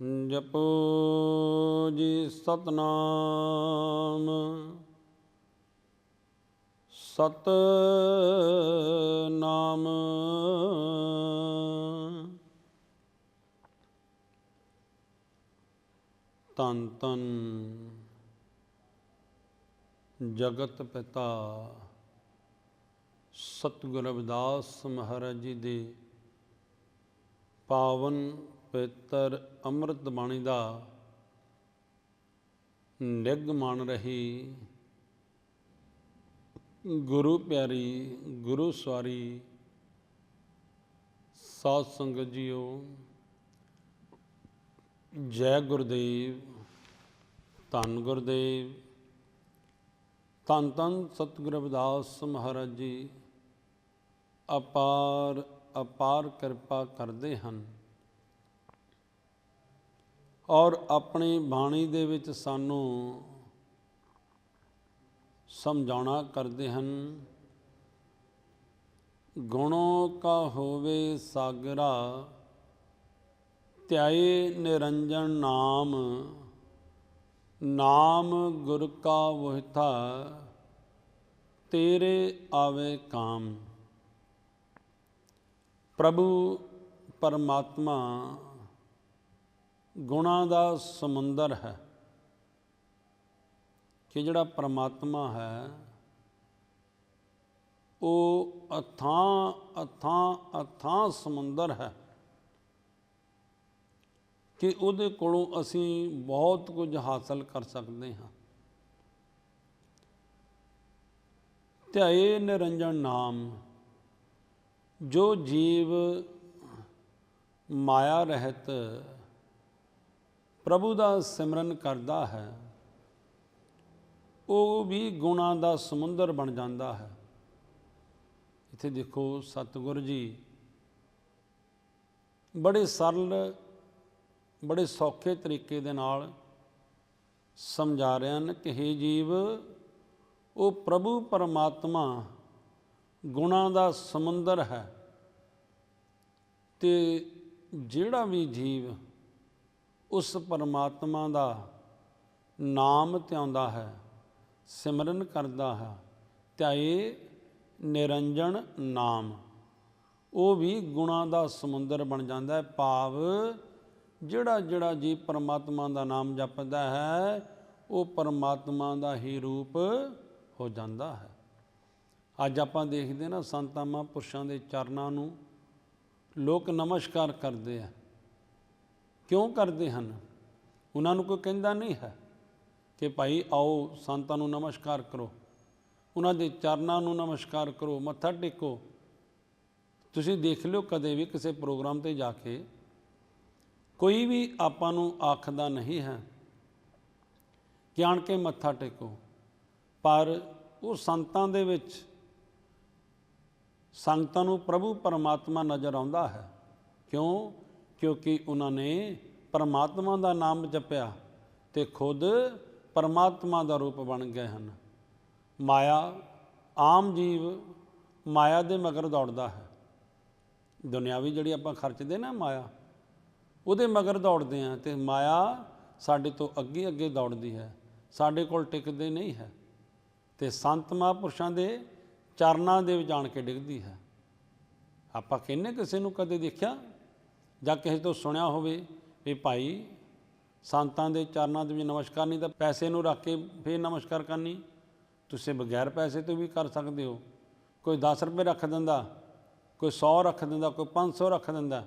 ਜਪੋ ਜੀ ਸਤਨਾਮ। ਸਤ ਨਾਮ ਤਨ ਤਨ ਜਗਤ ਪਿਤਾ ਸਤਿਗੁਰ ਰਵਿਦਾਸ ਮਹਾਰਾਜ ਜੀ ਦੇ ਪਾਵਨ ਪਵਿੱਤਰ ਅੰਮ੍ਰਿਤ ਬਾਣੀ ਦਾ ਨਿਗ ਮੰਨ ਰਹੀ। ਗੁਰੂ ਪਿਆਰੀ, ਗੁਰੂ ਸਵਾਰੀ, ਸਾਧ ਸੰਗਤ ਜੀਓ, ਜੈ ਗੁਰਦੇਵ, ਧੰਨ ਗੁਰਦੇਵ, ਧੰਨ ਧੰਨ ਸਤਿਗੁਰ ਰਵਿਦਾਸ ਮਹਾਰਾਜ ਜੀ, ਅਪਾਰ ਅਪਾਰ ਕਿਰਪਾ ਕਰਦੇ ਹਨ। ਔਰ ਆਪਣੀ ਬਾਣੀ ਦੇ ਵਿੱਚ ਸਾਨੂੰ ਸਮਝਾਉਣਾ ਕਰਦੇ ਹਨ, ਗੁਣੋਂ ਕਾ ਹੋਵੇ ਸਾਗਰਾ, ਧਿਆਏ ਨਿਰੰਜਨ ਨਾਮ ਨਾਮ ਗੁਰ ਕਾ ਵਹਿਤਾ ਤੇਰੇ ਆਵੇ ਕਾਮ। ਪ੍ਰਭੂ ਪਰਮਾਤਮਾ ਗੁਣਾਂ ਦਾ ਸਮੁੰਦਰ ਹੈ ਕਿ ਜਿਹੜਾ ਪਰਮਾਤਮਾ ਹੈ, ਉਹ ਅਥਾਂ ਅਥਾਂ ਅਥਾਂ ਸਮੁੰਦਰ ਹੈ ਕਿ ਉਹਦੇ ਕੋਲੋਂ ਅਸੀਂ ਬਹੁਤ ਕੁਝ ਹਾਸਲ ਕਰ ਸਕਦੇ ਹਾਂ। ਧਿਆਏ ਨਿਰੰਜਨ ਨਾਮ, ਜੋ ਜੀਵ ਮਾਇਆ ਰਹਿਤ ਪ੍ਰਭੂ ਦਾ ਸਿਮਰਨ ਕਰਦਾ ਹੈ, ਉਹ ਵੀ ਗੁਣਾਂ ਦਾ ਸਮੁੰਦਰ ਬਣ ਜਾਂਦਾ ਹੈ। ਇੱਥੇ ਦੇਖੋ, ਸਤਿਗੁਰ ਜੀ ਬੜੇ ਸਰਲ, ਬੜੇ ਸੌਖੇ ਤਰੀਕੇ ਦੇ ਨਾਲ ਸਮਝਾ ਰਹੇ ਹਨ ਕਿ हे ਜੀਵ, ਉਹ ਪ੍ਰਭੂ ਪਰਮਾਤਮਾ ਗੁਣਾਂ ਦਾ ਸਮੁੰਦਰ ਹੈ ਤੇ ਜਿਹੜਾ ਵੀ ਜੀਵ ਉਸ ਪਰਮਾਤਮਾ ਦਾ ਨਾਮ ਧਿਆਉਂਦਾ ਹੈ, ਸਿਮਰਨ ਕਰਦਾ ਹੈ। ਧਿਆਏ ਨਿਰੰਜਨ ਨਾਮ। ਉਹ ਵੀ ਗੁਣਾਂ ਦਾ ਸਮੁੰਦਰ ਬਣ ਜਾਂਦਾ ਹੈ, ਭਾਵ ਜਿਹੜਾ ਜਿਹੜਾ ਜੀ ਪਰਮਾਤਮਾ ਦਾ ਨਾਮ ਜਪਦਾ ਹੈ, ਉਹ ਪਰਮਾਤਮਾ ਦਾ ਹੀ ਰੂਪ ਹੋ ਜਾਂਦਾ ਹੈ। ਅੱਜ ਆਪਾਂ ਦੇਖਦੇ ਨਾ ਸੰਤਾਂ ਮਹਾਂਪੁਰਸ਼ਾਂ ਦੇ ਚਰਨਾਂ ਨੂੰ ਲੋਕ ਨਮਸਕਾਰ ਕਰਦੇ ਆ। ਕਿਉਂ ਕਰਦੇ ਹਨ? ਉਹਨਾਂ ਨੂੰ ਕੋਈ ਕਹਿੰਦਾ ਨਹੀਂ ਹੈ ਕਿ ਭਾਈ ਆਓ ਸੰਤਾਂ ਨੂੰ ਨਮਸਕਾਰ ਕਰੋ। ਉਹਨਾਂ ਦੇ ਚਰਨਾਂ ਨੂੰ ਨਮਸਕਾਰ ਕਰੋ, ਮੱਥਾ ਟੇਕੋ। ਤੁਸੀਂ ਦੇਖ ਲਿਓ ਕਦੇ ਵੀ ਕਿਸੇ ਪ੍ਰੋਗਰਾਮ ਤੇ ਜਾ ਕੇ ਕੋਈ ਵੀ ਆਪਾਂ ਨੂੰ ਆਖਦਾ ਨਹੀਂ ਹੈ ਕਿ ਆਣ ਕੇ ਮੱਥਾ ਟੇਕੋ। ਪਰ ਉਹ ਸੰਤਾਂ ਦੇ ਵਿੱਚ ਸੰਗਤਾਂ ਨੂੰ ਪ੍ਰਭੂ ਪਰਮਾਤਮਾ ਨਜ਼ਰ ਆਉਂਦਾ ਹੈ। ਕਿਉਂ? ਕਿਉਂਕਿ ਉਹਨਾਂ ਨੇ ਪਰਮਾਤਮਾ ਦਾ ਨਾਮ ਜਪਿਆ ਤੇ ਖੁਦ ਪਰਮਾਤਮਾ ਦਾ ਰੂਪ ਬਣ ਗਏ ਹਨ। ਮਾਇਆ, ਆਮ ਜੀਵ ਮਾਇਆ ਦੇ ਮਗਰ ਦੌੜਦਾ ਹੈ। ਦੁਨਿਆਵੀ ਜਿਹੜੀ ਆਪਾਂ ਖਰਚਦੇ ਨਾ ਮਾਇਆ, ਉਹਦੇ ਮਗਰ ਦੌੜਦੇ ਆ ਤੇ ਮਾਇਆ ਸਾਡੇ ਤੋਂ ਅੱਗੇ ਅੱਗੇ ਦੌੜਦੀ ਹੈ, ਸਾਡੇ ਕੋਲ ਟਿਕਦੇ ਨਹੀਂ ਹੈ ਤੇ ਸੰਤ ਮਹਾਂਪੁਰਸ਼ਾਂ ਦੇ ਚਰਨਾਂ ਦੇ ਵਿੱਚ ਜਾਣ ਕੇ ਡਿੱਗਦੀ ਹੈ। ਆਪਾਂ ਕਹਿੰਨੇ ਕਿਸੇ ਨੂੰ ਕਦੇ ਦੇਖਿਆ? ਜਾਂ ਕਿਸੇ ਤੋਂ ਸੁਣਿਆ ਹੋਵੇ ਵੀ ਭਾਈ ਸੰਤਾਂ ਦੇ ਚਰਨਾਂ ਦੇ ਵਿੱਚ ਨਮਸਕਾਰ ਨਹੀਂ ਤਾਂ ਪੈਸੇ ਨੂੰ ਰੱਖ ਕੇ ਫੇਰ ਨਮਸਕਾਰ ਕਰਨੀ। ਤੁਸੀਂ ਬਗੈਰ ਪੈਸੇ ਤੋਂ ਵੀ ਕਰ ਸਕਦੇ ਹੋ। ਕੋਈ 10 ਰੁਪਏ ਰੱਖ ਦਿੰਦਾ, ਕੋਈ 100 ਰੱਖ ਦਿੰਦਾ, ਕੋਈ 500 ਰੱਖ ਦਿੰਦਾ।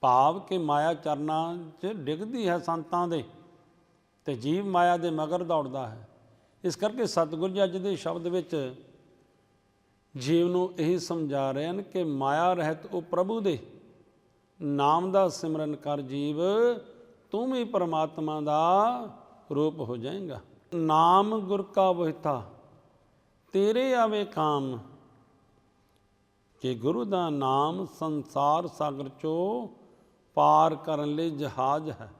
ਭਾਵ ਕਿ ਮਾਇਆ ਚਰਨਾਂ 'ਚ ਡਿੱਗਦੀ ਹੈ ਸੰਤਾਂ ਦੇ ਤੇ ਜੀਵ ਮਾਇਆ ਦੇ ਮਗਰ ਦੌੜਦਾ ਹੈ। ਇਸ ਕਰਕੇ ਸਤਿਗੁਰ ਜੀ ਅੱਜ ਦੇ ਸ਼ਬਦ ਵਿੱਚ ਜੀਵ ਨੂੰ ਇਹੀ ਸਮਝਾ ਰਹੇ ਹਨ ਕਿ ਮਾਇਆ ਰਹਿਤ ਉਹ ਪ੍ਰਭੂ ਦੇ। ਨਾਮ ਦਾ ਸਿਮਰਨ ਕਰ ਜੀਵ, ਤੂੰ ਵੀ ਪਰਮਾਤਮਾ ਦਾ ਰੂਪ ਹੋ ਜਾਏਗਾ। ਨਾਮ ਗੁਰ ਕਾ ਵਹਿਤਾ, ਤੇਰੇ ਆਵੇ ਕਾਮ। ਕਿ ਗੁਰੂ ਦਾ ਨਾਮ ਸੰਸਾਰ ਸਾਗਰ ਚੋਂ ਪਾਰ ਕਰਨ ਲਈ ਜਹਾਜ਼ ਹੈ,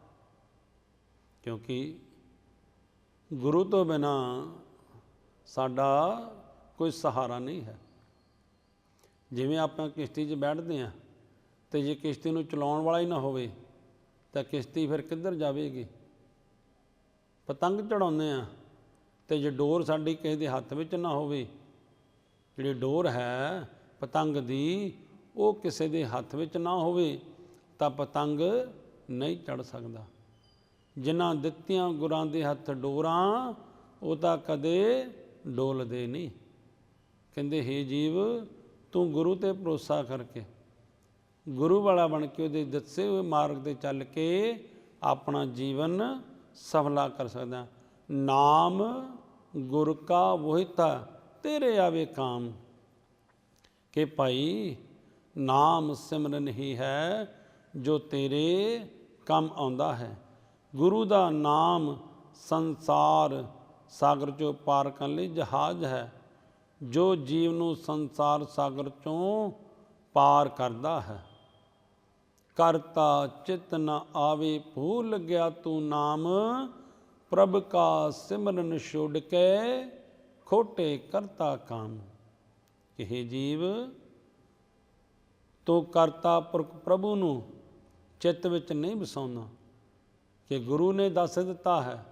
ਕਿਉਂਕਿ ਗੁਰੂ ਤੋਂ ਬਿਨਾ ਸਾਡਾ ਕੋਈ ਸਹਾਰਾ ਨਹੀਂ ਹੈ। ਜਿਵੇਂ ਆਪਾਂ ਕਿਸ਼ਤੀ 'ਚ ਬੈਠਦੇ ਹਾਂ ਤੇ ਜੇ ਕਿਸ਼ਤੀ ਨੂੰ ਚਲਾਉਣ ਵਾਲਾ ਹੀ ਨਾ ਹੋਵੇ, ਤਾਂ ਕਿਸ਼ਤੀ ਫਿਰ ਕਿੱਧਰ ਜਾਵੇਗੀ? ਪਤੰਗ ਚੜਾਉਂਦੇ ਆ ਤੇ ਜੇ ਡੋਰ ਸਾਡੀ ਕਿਸੇ ਦੇ ਹੱਥ ਵਿੱਚ ਨਾ ਹੋਵੇ, ਜਿਹੜੀ ਡੋਰ ਹੈ ਪਤੰਗ ਦੀ, ਉਹ ਕਿਸੇ ਦੇ ਹੱਥ ਵਿੱਚ ਨਾ ਹੋਵੇ, ਤਾਂ ਪਤੰਗ ਨਹੀਂ ਚੜ ਸਕਦਾ। ਜਿਨ੍ਹਾਂ ਦਿੱਤੀਆਂ ਗੁਰਾਂ ਦੇ ਹੱਥ ਡੋਰਾਂ, ਉਹ ਤਾਂ ਕਦੇ ਡੋਲਦੇ ਨਹੀਂ। ਕਹਿੰਦੇ, ਹੇ ਜੀਵ, ਤੂੰ ਗੁਰੂ ਤੇ ਭਰੋਸਾ ਕਰਕੇ ਗੁਰੂ ਵਾਲਾ ਬਣ ਕੇ ਉਹਦੇ ਦੱਸੇ ਹੋਏ ਮਾਰਗ ਤੇ ਚੱਲ ਕੇ ਆਪਣਾ ਜੀਵਨ ਸਫਲਾ ਕਰ ਸਕਦਾ। ਨਾਮ ਗੁਰ ਕਾ ਵੋਹਿਤਾ ਤੇਰੇ ਆਵੇ ਕਾਮ। ਕਿ ਭਾਈ, ਨਾਮ ਸਿਮਰਨ ਹੀ ਹੈ ਜੋ ਤੇਰੇ ਕੰਮ ਆਉਂਦਾ ਹੈ। ਗੁਰੂ ਦਾ ਨਾਮ ਸੰਸਾਰ ਸਾਗਰ ਚੋਂ ਪਾਰ ਕਰਨ ਲਈ ਜਹਾਜ਼ ਹੈ। ਜੋ ਜੀਵ ਨੂੰ ਸੰਸਾਰ ਸਾਗਰ ਚੋਂ ਪਾਰ ਕਰਦਾ ਹੈ। ਕਰਤਾ ਚਿਤ ਨ ਆਵੇ ਭੂਲ ਗਿਆ ਤੂੰ ਨਾਮ, ਪ੍ਰਭ ਕਾ ਸਿਮਰਨ ਛੋੜ ਕੇ ਖੋਟੇ ਕਰਤਾ ਕਾਮ। ਇਹ ਜੀਵ, ਤੂੰ ਕਰਤਾ ਪੁਰਖ ਪ੍ਰਭੂ ਨੂੰ ਚਿੱਤ ਵਿੱਚ ਨਹੀਂ ਵਸਾਉਂਦਾ ਕਿ ਗੁਰੂ ਨੇ ਦੱਸ ਦਿੱਤਾ ਹੈ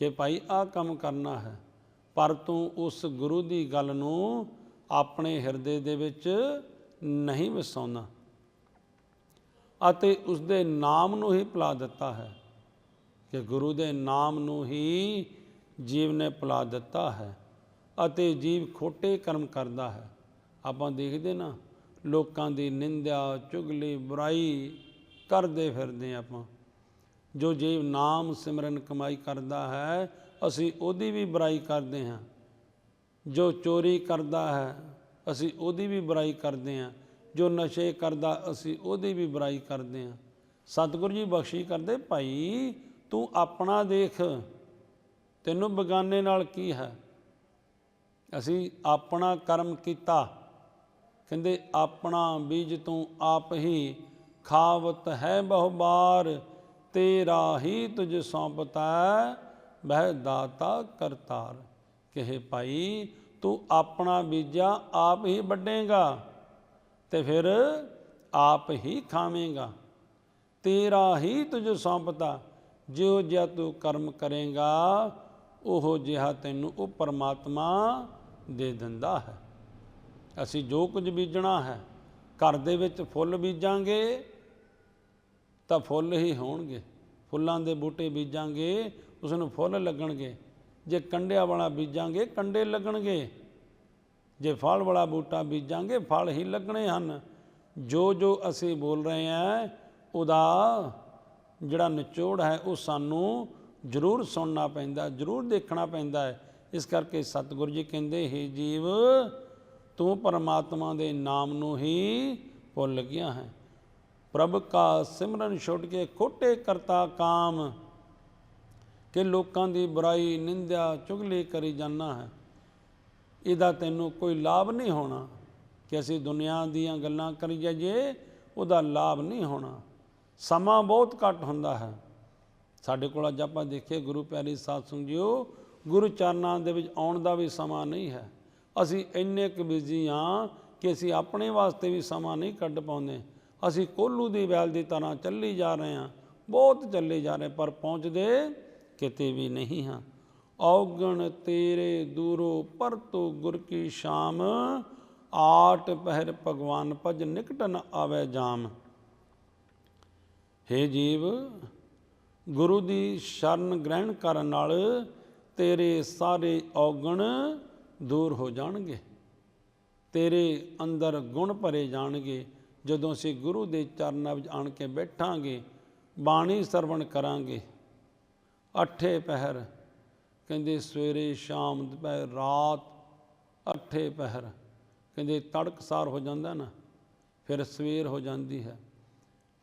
ਕਿ ਭਾਈ ਆਹ ਕੰਮ ਕਰਨਾ ਹੈ, ਪਰ ਤੂੰ ਉਸ ਗੁਰੂ ਦੀ ਗੱਲ ਨੂੰ ਆਪਣੇ ਹਿਰਦੇ ਦੇ ਵਿੱਚ ਨਹੀਂ ਵਸਾਉਂਦਾ ਅਤੇ ਉਸ ਦੇ ਨਾਮ ਨੂੰ ਹੀ ਭੁਲਾ ਦਿੱਤਾ ਹੈ ਕਿ ਗੁਰੂ ਦੇ ਨਾਮ ਨੂੰ ਹੀ ਜੀਵ ਨੇ ਭੁਲਾ ਦਿੱਤਾ ਹੈ ਅਤੇ ਜੀਵ ਖੋਟੇ ਕਰਮ ਕਰਦਾ ਹੈ। ਆਪਾਂ ਦੇਖਦੇ ਨਾ, ਲੋਕਾਂ ਦੀ ਨਿੰਦਿਆ, ਚੁਗਲੀ, ਬੁਰਾਈ ਕਰਦੇ ਫਿਰਦੇ ਆਪਾਂ। ਜੋ ਜੀਵ ਨਾਮ ਸਿਮਰਨ ਕਮਾਈ ਕਰਦਾ ਹੈ, ਅਸੀਂ ਉਹਦੀ ਵੀ ਬੁਰਾਈ ਕਰਦੇ ਹਾਂ। ਜੋ ਚੋਰੀ ਕਰਦਾ ਹੈ, ਅਸੀਂ ਉਹਦੀ ਵੀ ਬੁਰਾਈ ਕਰਦੇ ਹਾਂ। ਜੋ ਨਸ਼ੇ ਕਰਦਾ ਅਸੀਂ ਉਹਦੀ ਵੀ ਬੁਰਾਈ ਕਰਦੇ ਹਾਂ। ਸਤਿਗੁਰੂ ਜੀ ਬਖਸ਼ੀ ਕਰਦੇ, ਭਾਈ ਤੂੰ ਆਪਣਾ ਦੇਖ, ਤੈਨੂੰ ਬਗਾਨੇ ਨਾਲ ਕੀ ਹੈ? ਅਸੀਂ ਆਪਣਾ ਕਰਮ ਕੀਤਾ। ਕਹਿੰਦੇ, ਆਪਣਾ ਬੀਜ ਤੂੰ ਆਪ ਹੀ ਖਾਵਤ ਹੈ ਬਹੁ ਬਾਰ ਤੇਰਾ ਹੀ ਤੁਝ ਸੌਂਪਤਾ ਬਹਿ ਦਾਤਾ ਕਰਤਾਰ। ਕਹੇ ਭਾਈ, ਤੂੰ ਆਪਣਾ ਬੀਜਾ ਆਪ ਹੀ ਵੱਢੇਗਾ। ਤੇ ਫਿਰ ਆਪ ਹੀ ਖਾਵੇਂਗਾ ਤੇਰਾ ਹੀ ਤੁਝ ਸੌਂਪਤਾ, ਜਿਉ ਜਿਹਾ ਤੂੰ ਕਰਮ ਕਰੇਗਾ, ਉਹ ਜਿਹਾ ਤੈਨੂੰ ਉਹ ਪਰਮਾਤਮਾ ਦੇ ਦਿੰਦਾ ਹੈ। ਅਸੀਂ ਜੋ ਕੁਝ ਬੀਜਣਾ ਹੈ, ਘਰ ਦੇ ਵਿੱਚ ਫੁੱਲ ਬੀਜਾਂਗੇ, ਤਾਂ ਫੁੱਲ ਹੀ ਹੋਣਗੇ। ਫੁੱਲਾਂ ਦੇ ਬੂਟੇ ਬੀਜਾਂਗੇ, ਉਸ ਨੂੰ ਫੁੱਲ ਲੱਗਣਗੇ। ਜੇ ਕੰਡਿਆਂ ਵਾਲਾ ਬੀਜਾਂਗੇ, ਕੰਡੇ ਲੱਗਣਗੇ। ਜੇ ਫਲ ਵਾਲਾ ਬੂਟਾ ਬੀਜਾਂਗੇ, ਫਲ ਹੀ ਲੱਗਣੇ ਹਨ। ਜੋ ਜੋ ਅਸੀਂ ਬੋਲ ਰਹੇ ਹਾਂ, ਉਹਦਾ ਜਿਹੜਾ ਨਿਚੋੜ ਹੈ, ਉਹ ਸਾਨੂੰ ਜ਼ਰੂਰ ਸੁਣਨਾ ਪੈਂਦਾ, ਜ਼ਰੂਰ ਦੇਖਣਾ ਪੈਂਦਾ ਹੈ। ਇਸ ਕਰਕੇ ਸਤਿਗੁਰੂ ਜੀ ਕਹਿੰਦੇ, ਹੈ ਜੀਵ, ਤੂੰ ਪਰਮਾਤਮਾ ਦੇ ਨਾਮ ਨੂੰ ਹੀ ਭੁੱਲ ਗਿਆ ਹੈ। ਪ੍ਰਭ ਕਾ ਸਿਮਰਨ ਛੁੱਟ ਕੇ ਖੋਟੇ ਕਰਤਾ ਕਾਮ, ਕਿ ਲੋਕਾਂ ਦੀ ਬੁਰਾਈ, ਨਿੰਦਿਆ, ਚੁਗਲੀ ਕਰੀ ਜਾਣਾ ਹੈ। ਇਹਦਾ ਤੈਨੂੰ ਕੋਈ ਲਾਭ ਨਹੀਂ ਹੋਣਾ ਕਿ ਅਸੀਂ ਦੁਨੀਆ ਦੀਆਂ ਗੱਲਾਂ ਕਰੀ ਜਾਈਏ ਉਹਦਾ ਲਾਭ ਨਹੀਂ ਹੋਣਾ। ਸਮਾਂ ਬਹੁਤ ਘੱਟ ਹੁੰਦਾ ਹੈ। ਸਾਡੇ ਕੋਲ ਅੱਜ ਆਪਾਂ ਦੇਖੀਏ, ਗੁਰੂ ਪਿਆਰੀ ਸਾਧ ਸੰਗਤ ਜੀਓ, ਗੁਰੂ ਚਰਨਾਂ ਦੇ ਵਿੱਚ ਆਉਣ ਦਾ ਵੀ ਸਮਾਂ ਨਹੀਂ ਹੈ। ਅਸੀਂ ਇੰਨੇ ਕੁ ਬਿਜ਼ੀ ਹਾਂ ਕਿ ਅਸੀਂ ਆਪਣੇ ਵਾਸਤੇ ਵੀ ਸਮਾਂ ਨਹੀਂ ਕੱਢ ਪਾਉਂਦੇ। ਅਸੀਂ ਕੋਲੂ ਦੀ ਵੈਲ ਦੀ ਤਰ੍ਹਾਂ ਚੱਲੀ ਜਾ ਰਹੇ ਹਾਂ। ਬਹੁਤ ਚੱਲੇ ਜਾ ਰਹੇ, ਪਰ ਪਹੁੰਚਦੇ ਕਿਤੇ ਵੀ ਨਹੀਂ ਹਾਂ। ਔਗਣ ਤੇਰੇ ਦੂਰੋ ਪਰਤੋ ਗੁਰ ਕੀ ਸ਼ਾਮ, ਆਟ ਪਹਿਰ ਭਗਵਾਨ ਭਜ ਨਿਕਟ ਨ ਆਵੇ ਜਾਮ। हे ਜੀਵ, ਗੁਰੂ ਦੀ ਸ਼ਰਨ ਗ੍ਰਹਿਣ ਕਰਨ ਨਾਲ ਤੇਰੇ ਸਾਰੇ ਔਗਣ ਦੂਰ ਹੋ ਜਾਣਗੇ। ਤੇਰੇ ਅੰਦਰ ਗੁਣ ਭਰੇ ਜਾਣਗੇ। ਜਦੋਂ ਅਸੀਂ ਗੁਰੂ ਦੇ ਚਰਨਾਂ ਵਿੱਚ ਆਣ ਕੇ ਬੈਠਾਂਗੇ, ਬਾਣੀ ਸਰਵਣ ਕਰਾਂਗੇ। ਅੱਠੇ ਪਹਿਰ ਕਹਿੰਦੇ ਸਵੇਰੇ, ਸ਼ਾਮ, ਦੁਪਹਿਰ, ਰਾਤ ਅੱਠੇ ਪਹਿਰ। ਕਹਿੰਦੇ ਤੜਕਸਾਰ ਹੋ ਜਾਂਦਾ ਨਾ, ਫਿਰ ਸਵੇਰ ਹੋ ਜਾਂਦੀ ਹੈ।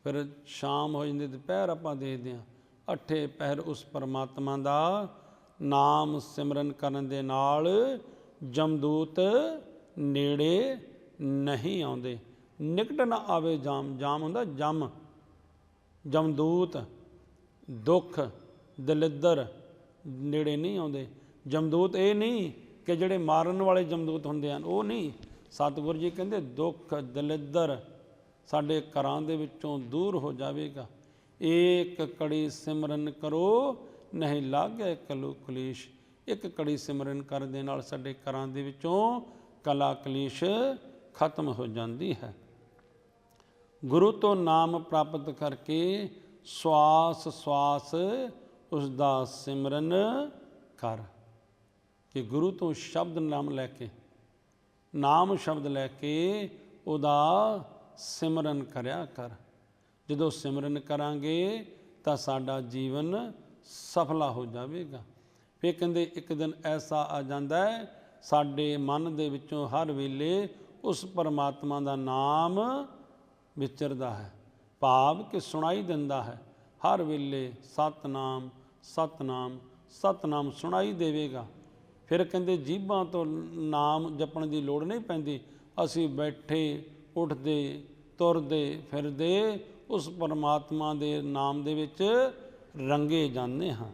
ਫਿਰ ਸ਼ਾਮ ਹੋ ਜਾਂਦੀ, ਦੁਪਹਿਰ ਆਪਾਂ ਦੇਖਦੇ ਹਾਂ, ਅੱਠੇ ਪਹਿਰ ਉਸ ਪਰਮਾਤਮਾ ਦਾ ਨਾਮ ਸਿਮਰਨ ਕਰਨ ਦੇ ਨਾਲ ਜਮਦੂਤ ਨੇੜੇ ਨਹੀਂ ਆਉਂਦੇ। ਨਿਕਟ ਨਾ ਆਵੇ ਜਾਮ ਜਾਮ ਹੁੰਦਾ ਜਮ, ਜਮਦੂਤ, ਦੁੱਖ, ਦਲਿੱਦਰ ਨੇੜੇ ਨਹੀਂ ਆਉਂਦੇ। ਜਮਦੂਤ ਇਹ ਨਹੀਂ ਕਿ ਜਿਹੜੇ ਮਾਰਨ ਵਾਲੇ ਜਮਦੂਤ ਹੁੰਦੇ ਹਨ, ਉਹ ਨਹੀਂ। ਸਤਿਗੁਰੂ ਜੀ ਕਹਿੰਦੇ, ਦੁੱਖ ਦਲਿੱਦਰ ਸਾਡੇ ਘਰਾਂ ਦੇ ਵਿੱਚੋਂ ਦੂਰ ਹੋ ਜਾਵੇਗਾ। ਏਕ ਕੜੀ ਸਿਮਰਨ ਕਰੋ, ਨਹੀਂ ਲਾਗੇ ਕਲੂ ਕਲੇਸ਼। ਇੱਕ ਕੜੀ ਸਿਮਰਨ ਕਰਨ ਦੇ ਨਾਲ ਸਾਡੇ ਘਰਾਂ ਦੇ ਵਿੱਚੋਂ ਕਲਾ ਕਲੇਸ਼ ਖਤਮ ਹੋ ਜਾਂਦੀ ਹੈ। ਗੁਰੂ ਤੋਂ ਨਾਮ ਪ੍ਰਾਪਤ ਕਰਕੇ ਸਵਾਸ ਸਵਾਸ ਉਸ ਦਾ ਸਿਮਰਨ ਕਰ ਕਿ ਗੁਰੂ ਤੋਂ ਸ਼ਬਦ ਨਾਮ ਲੈ ਕੇ, ਨਾਮ ਸ਼ਬਦ ਲੈ ਕੇ ਉਹਦਾ ਸਿਮਰਨ ਕਰਿਆ ਕਰ। ਜਦੋਂ ਸਿਮਰਨ ਕਰਾਂਗੇ ਤਾਂ ਸਾਡਾ ਜੀਵਨ ਸਫਲਾ ਹੋ ਜਾਵੇਗਾ। ਫਿਰ ਕਹਿੰਦੇ ਇੱਕ ਦਿਨ ਐਸਾ ਆ ਜਾਂਦਾ ਹੈ, ਸਾਡੇ ਮਨ ਦੇ ਵਿੱਚੋਂ ਹਰ ਵੇਲੇ ਉਸ ਪਰਮਾਤਮਾ ਦਾ ਨਾਮ ਵਿਚਰਦਾ ਹੈ। ਭਾਵ ਕਿ ਸੁਣਾਈ ਦਿੰਦਾ ਹੈ। ਹਰ ਵੇਲੇ ਸਤਨਾਮ ਸਤਨਾਮ ਸਤਨਾਮ ਸੁਣਾਈ ਦੇਵੇਗਾ। ਫਿਰ ਕਹਿੰਦੇ ਜੀਬਾਂ ਤੋਂ ਨਾਮ ਜਪਣ ਦੀ ਲੋੜ ਨਹੀਂ ਪੈਂਦੀ। ਅਸੀਂ ਬੈਠੇ, ਉੱਠਦੇ, ਤੁਰਦੇ, ਫਿਰਦੇ ਉਸ ਪਰਮਾਤਮਾ ਦੇ ਨਾਮ ਦੇ ਵਿੱਚ ਰੰਗੇ ਜਾਂਦੇ ਹਾਂ।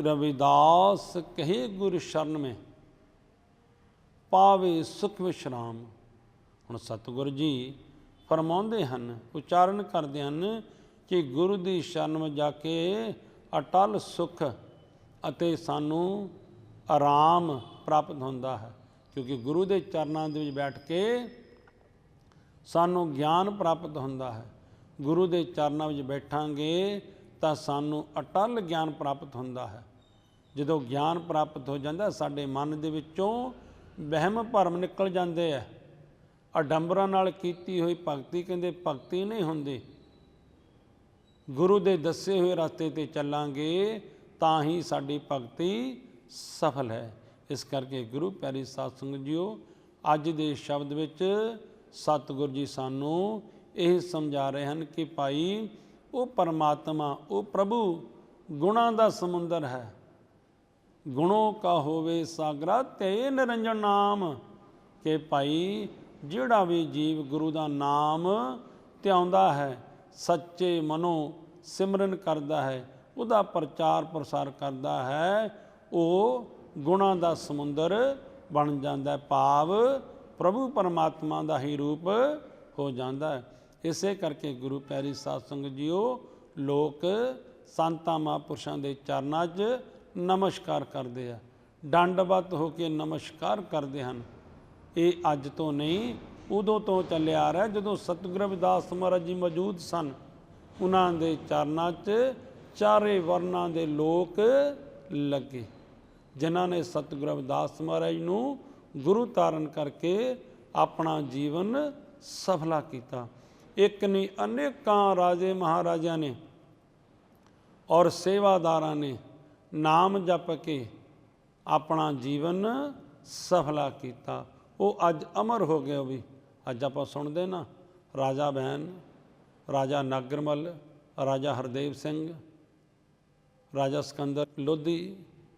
ਰਵਿਦਾਸ ਕਹੇ ਗੁਰ ਸ਼ਰਨ ਮੇ, ਪਾਵੇ ਸੁਖ ਵਿਸ਼ਰਾਮ। ਹੁਣ ਸਤਿਗੁਰ ਜੀ ਫਰਮਾਉਂਦੇ ਹਨ, ਉਚਾਰਨ ਕਰਦੇ ਹਨ ਕਿ ਗੁਰੂ ਦੀ ਸ਼ਰਨ ਵਿੱਚ ਜਾ ਕੇ ਅਟਲ ਸੁਖ ਅਤੇ ਸਾਨੂੰ ਆਰਾਮ ਪ੍ਰਾਪਤ ਹੁੰਦਾ ਹੈ। ਕਿਉਂਕਿ ਗੁਰੂ ਦੇ ਚਰਨਾਂ ਦੇ ਵਿੱਚ ਬੈਠ ਕੇ ਸਾਨੂੰ ਗਿਆਨ ਪ੍ਰਾਪਤ ਹੁੰਦਾ ਹੈ। ਗੁਰੂ ਦੇ ਚਰਨਾਂ ਵਿੱਚ ਬੈਠਾਂਗੇ ਤਾਂ ਸਾਨੂੰ ਅਟਲ ਗਿਆਨ ਪ੍ਰਾਪਤ ਹੁੰਦਾ ਹੈ। ਜਦੋਂ ਗਿਆਨ ਪ੍ਰਾਪਤ ਹੋ ਜਾਂਦਾ, ਸਾਡੇ ਮਨ ਦੇ ਵਿੱਚੋਂ ਵਹਿਮ ਭਰਮ ਨਿਕਲ ਜਾਂਦੇ ਆ। ਅਡੰਬਰਾਂ ਨਾਲ ਕੀਤੀ ਹੋਈ ਭਗਤੀ ਕਹਿੰਦੇ ਭਗਤੀ ਨਹੀਂ ਹੁੰਦੀ। ਗੁਰੂ ਦੇ ਦੱਸੇ ਹੋਏ ਰਸਤੇ ਤੇ ਚੱਲਾਂਗੇ, ਤਾਂ ਹੀ ਸਾਡੀ ਭਗਤੀ ਸਫਲ ਹੈ। ਇਸ ਕਰਕੇ ਗੁਰੂ ਪਿਆਰੀ ਸਾਧ ਸੰਗਤ ਜੀਓ, ਅੱਜ ਦੇ ਸ਼ਬਦ ਵਿੱਚ ਸਤਿਗੁਰੂ ਜੀ ਸਾਨੂੰ ਇਹ ਸਮਝਾ ਰਹੇ ਹਨ ਕਿ ਭਾਈ, ਉਹ ਪਰਮਾਤਮਾ, ਉਹ ਪ੍ਰਭੂ ਗੁਣਾਂ ਦਾ ਸਮੁੰਦਰ ਹੈ। ਗੁਣੋ ਕਾ ਹੋਵੇ ਸਾਗਰਾ, ਤੇ ਨਿਰੰਜਨ ਨਾਮ। ਕਿ ਭਾਈ, ਜਿਹੜਾ ਵੀ ਜੀਵ ਗੁਰੂ ਦਾ ਨਾਮ ਧਿਆਉਂਦਾ ਹੈ ਸੱਚੇ ਮਨੋਂ ਸਿਮਰਨ ਕਰਦਾ ਹੈ, ਉਹਦਾ ਪ੍ਰਚਾਰ ਪ੍ਰਸਾਰ ਕਰਦਾ ਹੈ, ਉਹ ਗੁਣਾਂ ਦਾ ਸਮੁੰਦਰ ਬਣ ਜਾਂਦਾ ਭਾਵ ਪ੍ਰਭੂ ਪਰਮਾਤਮਾ ਦਾ ਹੀ ਰੂਪ ਹੋ ਜਾਂਦਾ ਹੈ। ਇਸੇ ਕਰਕੇ ਗੁਰੂ ਪਿਆਰੀ ਸਾਧ ਸੰਗਤ ਜੀਓ, ਲੋਕ ਸੰਤਾਂ ਮਹਾਂਪੁਰਸ਼ਾਂ ਦੇ ਚਰਨਾਂ 'ਚ ਨਮਸਕਾਰ ਕਰਦੇ ਆ। ਡੰਡਵਤ ਹੋ ਕੇ ਨਮਸਕਾਰ ਕਰਦੇ ਹਨ। ਇਹ ਅੱਜ ਤੋਂ ਨਹੀਂ ਉਦੋਂ ਤੋਂ ਚੱਲਿਆ ਆ ਰਿਹਾ ਜਦੋਂ ਸਤਿਗੁਰੂ ਰਵਿਦਾਸ ਮਹਾਰਾਜ ਜੀ ਮੌਜੂਦ ਸਨ। ਉਹਨਾਂ ਦੇ ਚਰਨਾਂ 'ਚ ਚਾਰੇ ਵਰਨਾਂ ਦੇ ਲੋਕ ਲੱਗੇ, ਜਿਨ੍ਹਾਂ ਨੇ ਸਤਿਗੁਰੂ ਰਵਿਦਾਸ ਮਹਾਰਾਜ ਨੂੰ ਗੁਰੂ ਧਾਰਨ ਕਰਕੇ ਆਪਣਾ ਜੀਵਨ ਸਫਲਾ ਕੀਤਾ। ਇੱਕ ਨਹੀਂ ਅਨੇਕਾਂ ਰਾਜੇ ਮਹਾਰਾਜਿਆਂ ਨੇ ਔਰ ਸੇਵਾਦਾਰਾਂ ਨੇ ਨਾਮ ਜਪ ਕੇ ਆਪਣਾ ਜੀਵਨ ਸਫਲਾ ਕੀਤਾ। ਉਹ ਅੱਜ ਅਮਰ ਹੋ ਗਿਆ ਉਹ ਵੀ। ਅੱਜ ਆਪਾਂ ਸੁਣਦੇ ਨਾ, ਰਾਜਾ ਬੈਨ, ਰਾਜਾ ਨਾਗਰਮਲ, ਰਾਜਾ ਹਰਦੇਵ ਸਿੰਘ, ਰਾਜਾ ਸਕੰਦਰ ਲੋਧੀ,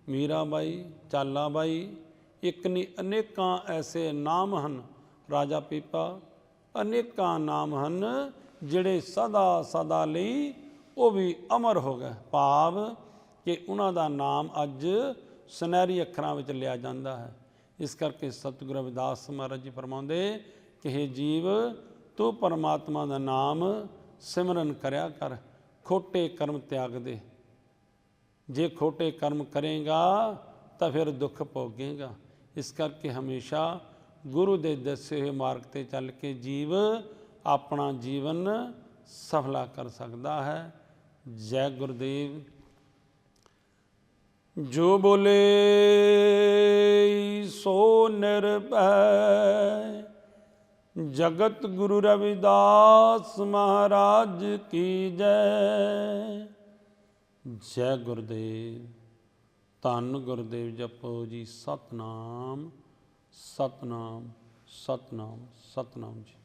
ਮੀਰਾਬਾਈ, ਚਾਲਾਬਾਈ, ਇੱਕ ਨਹੀਂ ਅਨੇਕਾਂ ਐਸੇ ਨਾਮ ਹਨ, ਰਾਜਾ ਪੀਪਾ, ਅਨੇਕਾਂ ਨਾਮ ਹਨ, ਜਿਹੜੇ ਸਦਾ ਸਦਾ ਲਈ ਉਹ ਵੀ ਅਮਰ ਹੋ ਗਏ। ਭਾਵ ਕਿ ਉਹਨਾਂ ਦਾ ਨਾਮ ਅੱਜ ਸੁਨਹਿਰੀ ਅੱਖਰਾਂ ਵਿੱਚ ਲਿਆ ਜਾਂਦਾ ਹੈ। ਇਸ ਕਰਕੇ ਸਤਿਗੁਰੂ ਰਵਿਦਾਸ ਮਹਾਰਾਜ ਜੀ ਫਰਮਾਉਂਦੇ ਕਿ हे ਜੀਵ ਤੂੰ ਪਰਮਾਤਮਾ ਦਾ ਨਾਮ ਸਿਮਰਨ ਕਰਿਆ ਕਰ, ਖੋਟੇ ਕਰਮ ਤਿਆਗ ਦੇ। ਜੇ ਖੋਟੇ ਕਰਮ ਕਰੇਗਾ ਤਾਂ ਫਿਰ ਦੁੱਖ ਭੋਗੇਗਾ। ਇਸ ਕਰਕੇ ਹਮੇਸ਼ਾ ਗੁਰੂ ਦੇ ਦੱਸੇ ਹੋਏ ਮਾਰਗ ਤੇ ਚੱਲ ਕੇ ਜੀਵ ਆਪਣਾ ਜੀਵਨ ਸਫਲਾ ਕਰ ਸਕਦਾ ਹੈ। ਜੈ ਗੁਰਦੇਵ। ਜੋ ਬੋਲੇ ਸੋ ਨਿਰਭੈ ਜਗਤ ਗੁਰੂ ਰਵਿਦਾਸ ਮਹਾਰਾਜ ਕੀ ਜੈ। ਜੈ ਗੁਰਦੇਵ, ਧੰਨ ਗੁਰਦੇਵ ਜਪੋ ਜੀ, ਸਤਨਾਮ ਸਤਨਾਮ ਸਤਨਾਮ ਸਤਨਾਮ ਜੀ।